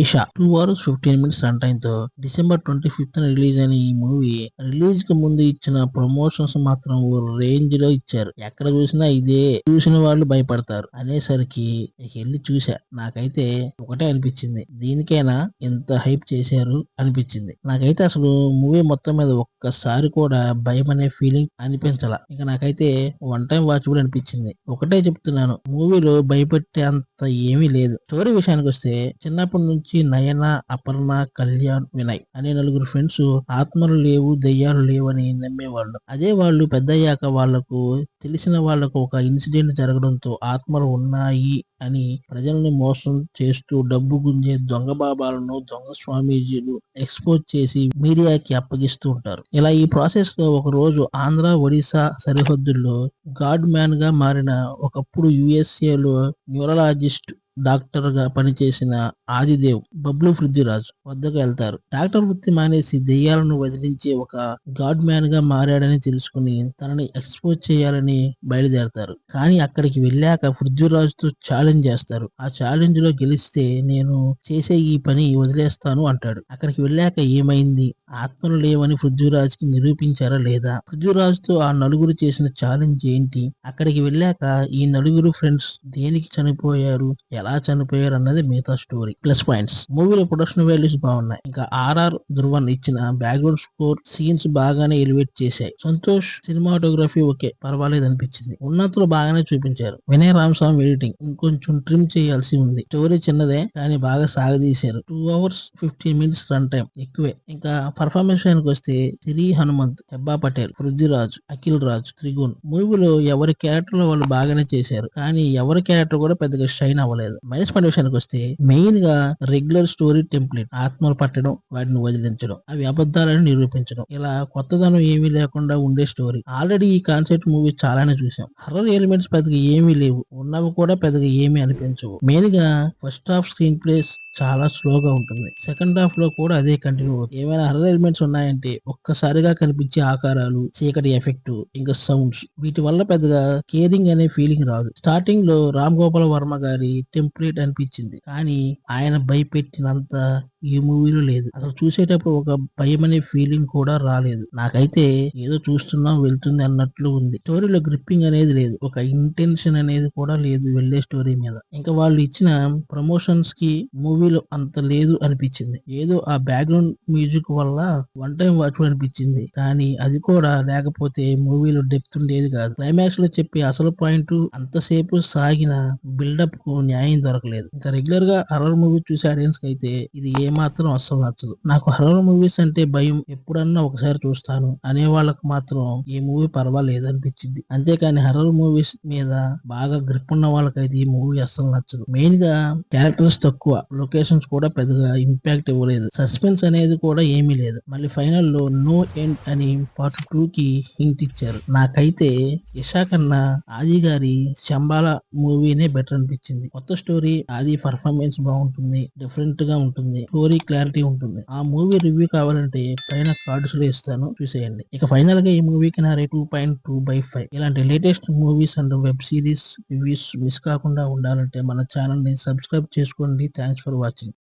Isha. Two hours fifteen minutes run టైమ్తో December twenty fifth release అయిన ఈ movie రిలీజ్కి ముందు ఇచ్చిన ప్రమోషన్స్ మాత్రం ఓ రేంజ్లో ఇచ్చారు. ఎక్కడ చూసినా ఇదే చూసిన వాళ్ళు భయపడతారు. అనేసరికి వెళ్ళి చూసా. నాకైతే ఒకటే అనిపించింది. దీనికైనా ఎంత హైప్ చేశారు అనిపించింది. నాకైతే అసలు మూవీ మొత్తం మీద ఒక్కసారి కూడా భయం అనే ఫీలింగ్ అనిపించాల. ఇక నాకైతే వన్ టైం వాచ్ కూడా అనిపించింది. ఒకటే చెప్తున్నాను. మూవీలో భయపెట్టే అంత ఏమీ లేదు. స్టోరీ విషయానికి వస్తే చిన్నప్పటి నుంచి నయన అపర్ణ కళ్యాణ్ వినయ్ అనే నలుగురు ఫ్రెండ్స్ ఆత్మలు లేవు దెయ్యాలు లేవు అని నమ్మేవాళ్ళు. అదే వాళ్ళు పెద్దయ్యాక వాళ్ళకు తెలిసిన వాళ్ళకు ఒక ఇన్సిడెంట్ జరగడంతో ఆత్మలు ఉన్నాయి అని ప్రజల్ని మోసం చేస్తూ డబ్బు గుంజే దొంగ బాబాలను దొంగ స్వామీజీలు ఎక్స్పోజ్ చేసి మీడియాకి అప్పగిస్తూ ఉంటారు. ఇలా ఈ ప్రాసెస్లో ఒక రోజు ఆంధ్ర ఒడిశా సరిహద్దుల్లో గాడ్ మ్యాన్గా మారిన ఒకప్పుడు యుఎస్ఏలో న్యూరలాజిస్ట్ డాక్టర్గా పనిచేసిన ఆదిదేవ్ బబ్లు పృథ్వీరాజ్ వద్దకు వెళ్తారు. డాక్టర్ వృత్తి మానేసి దెయ్యాలను వదిలించే ఒక గాడ్ మ్యాన్గా మారాడని తెలుసుకుని తనని ఎక్స్పోజ్ చేయాలని బయలుదేరతారు. కానీ అక్కడికి వెళ్ళాక పృథ్వీరాజ్తో ఛాలెంజ్ చేస్తారు. ఆ ఛాలెంజ్లో గెలిస్తే నేను చేసే ఈ పని వదిలేస్తాను అంటాడు. అక్కడికి వెళ్ళాక ఏమైంది? ఆత్మలు లేవని పృథ్వీరాజుకి నిరూపించారా లేదా? పృథ్వీరాజుతో ఆ నలుగురు చేసిన ఛాలెంజ్ ఏంటి? అక్కడికి వెళ్ళాక ఈ నలుగురు ఫ్రెండ్స్ దేనికి చనిపోయారు? ఎలా చనిపోయారు అన్నది మిగతా స్టోరీ ప్లస్ పాయింట్స్ మూవీలో ప్రొడక్షన్ వాల్యూస్ బాగున్నాయి. ఇంకా ఆర్ఆర్ ధృవన్ ఇచ్చిన బ్యాక్గ్రౌండ్ స్కోర్ సీన్స్ బాగానే ఎలివేట్ చేశాయి. సంతోష్ సినిమాటోగ్రఫీ ఓకే పర్వాలేదు అనిపించింది. ఉన్నతులు బాగానే చూపించారు. వినయ్ రామస్వామి ఎడిటింగ్ ఇంకొంచెం ట్రిమ్ చేయాల్సి ఉంది. స్టోరీ చిన్నదే కానీ బాగా సాగదీశారు. Two hours fifteen minutes run time ఎక్కువే. ఇంకా పర్ఫార్మెన్స్ విషయానికి వస్తే సిరి హనుమంత్ హెబ్బా పటేల్ పృథ్వీరాజ్ అఖిల్ రాజ్ త్రిగుణ్ మూవీలో ఎవరి క్యారెక్టర్ వాళ్ళు బాగానే చేశారు. కానీ ఎవరి క్యారెక్టర్ కూడా పెద్దగా షైన్ అవ్వలేదు. మైనస్ పాయింట్ విషయానికి వస్తే మెయిన్గా రెగ్యులర్ స్టోరీ టెంప్లెట్ ఆత్మలు పట్టడం వాటిని వదిలించడం అవి అబద్ధాలను నిరూపించడం. ఇలా కొత్తదనం ఏమీ లేకుండా ఉండే స్టోరీ. ఆల్రెడీ ఈ కాన్సెప్ట్ మూవీ చాలానే చూసాం. హర్రర్ ఎలిమెంట్స్ పెద్దగా ఏమీ లేవు. ఉన్నవి కూడా పెద్దగా ఏమీ అనిపించవు. మెయిన్గా ఫస్ట్ హాఫ్ స్క్రీన్ ప్లేస్ చాలా స్లోగా ఉంటుంది. సెకండ్ హాఫ్లో కూడా అదే కంటిన్యూ అవుతుంది. ఏమైనా హర్రర్ ఎలిమెంట్స్ ఉన్నాయంటే ఒక్కసారిగా కనిపించే ఆకారాలు చీకటి ఎఫెక్ట్ ఇంకా సౌండ్స్ వీటి వల్ల పెద్దగా కేరింగ్ అనే ఫీలింగ్ రాదు. స్టార్టింగ్లో రామ్ గోపాల్ వర్మ గారి టెంప్లేట్ అనిపించింది. కానీ ఆయన భయపెట్టినంత ఈ మూవీలో లేదు. అసలు చూసేటప్పుడు ఒక భయం అనే ఫీలింగ్ కూడా రాలేదు. నాకైతే ఏదో చూస్తున్నాం వెళ్తుంది అన్నట్లు ఉంది. స్టోరీలో గ్రిప్పింగ్ అనేది లేదు. ఒక ఇంటెన్షన్ అనేది కూడా లేదు వెళ్ళే స్టోరీ మీద. ఇంకా వాళ్ళు ఇచ్చిన ప్రమోషన్స్కి మూవీ మూవీలో అంత లేదు అనిపించింది. ఏదో ఆ బ్యాక్గ్రౌండ్ మ్యూజిక్ వల్ల వన్ టైం వాచ్ అనిపించింది. కానీ అది కూడా లేకపోతే మూవీలో డెప్త్ ఉండేది కాదు. క్లైమాక్స్లో చెప్పే అసలు పాయింట్ అంతసేపు సాగిన బిల్డప్కు న్యాయం దొరకలేదు. ఇంకా రెగ్యులర్గా హర్రర్ మూవీ చూసే ఆడియన్స్కి అయితే ఇది ఏ మాత్రం అస్సలు నచ్చదు. నాకు హర్రర్ మూవీస్ అంటే భయం ఎప్పుడన్నా ఒకసారి చూస్తాను అనే వాళ్ళకు మాత్రం ఈ మూవీ పర్వాలేదు అనిపించింది. అంతేకాని హర్రర్ మూవీస్ మీద బాగా గ్రిప్ ఉన్న వాళ్ళకైతే ఈ మూవీ అస్సలు నచ్చదు. మెయిన్గా క్యారెక్టర్స్ తక్కువ. లొకేషన్స్ కూడా పెద్దగా ఇంపాక్ట్ ఇవ్వలేదు. సస్పెన్స్ అనేది కూడా ఏమీ లేదు. మళ్ళీ ఫైనల్లో నో ఎండ్ అని పార్ట్ టూ కి హింట్ ఇచ్చారు. నాకైతే ఇషా కన్నా ఆది గారి శంబాల మూవీనే బెటర్ అనిపించింది. కొత్త స్టోరీ ఆది పర్ఫార్మెన్స్ బాగుంటుంది. డిఫరెంట్గా ఉంటుంది. స్టోరీ క్లారిటీ ఉంటుంది. ఆ మూవీ రివ్యూ కావాలంటే పైన కార్డ్స్లో ఇస్తాను. చూసేయండి. ఇక ఫైనల్గా ఈ మూవీకి నా rate two point two by five ఇలాంటి latest movies and web series reviews miss కాకుండా ఉండాలంటే మన ఛానల్ని సబ్స్క్రైబ్ చేసుకోండి. Thanks for watching.